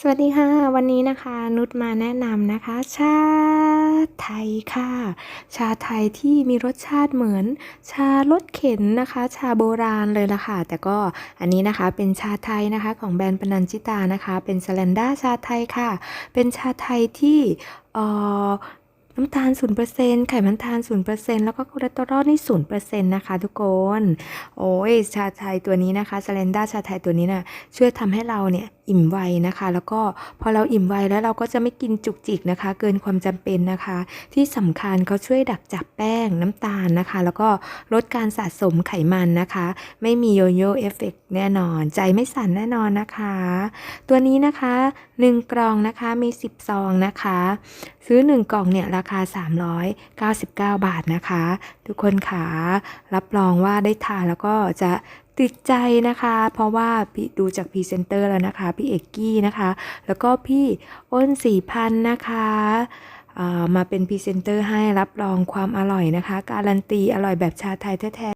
สวัสดีค่ะ วันนี้นะคะนุชมาแนะนำนะคะ ชาไทยค่ะ ชาไทยที่มีรสชาติเหมือน ชารสเข็นนะคะ ชาโบราณเลยละค่ะ แต่ก็อันนี้นะคะเป็นชาไทยนะคะของแบรนด์ปนัญชิตานะคะ เป็นสแลนด้าชาไทยค่ะ เป็นชาไทยที่เอ่อน้ำตาล 0%ไขมันทาน 0%แล้วก็คอเลสเตอรอลนี่ 0%นะคะทุกคน โอ้ยชาไทยตัวนี้นะคะสแลนด้าชาไทยตัวนี้นะ่ะช่วยทำให้เราเนี่ย อิ่มไวนะคะ แล้วก็พอเราอิ่มไวแล้วเราก็จะไม่กินจุกจิกนะคะ เกินความจำเป็นนะคะ ที่สำคัญเขาช่วยดักจับแป้งน้ำตาลนะคะ แล้วก็ลดการสะสมไขมันนะคะ ไม่มีโยโย่เอฟเฟกแน่นอน ใจไม่สั่นแน่นอนนะคะ ตัวนี้นะคะ 1 กล่องนะคะมี 10 ซองนะคะ ซื้อ 1 กล่องเนี่ยราคา 399 บาทนะคะ ทุกคนขารับรองว่าได้ทานแล้วก็จะ ติดใจนะคะ เพราะว่าพี่ดูจากพรีเซนเตอร์แล้วนะคะ พี่เอกกี้นะคะ แล้วก็พี่อ้นสี่พันนะคะามาเป็นพรีเซนเตอร์ให้รับรองความอร่อยนะคะ การันตีอร่อยแบบชาไทยแท้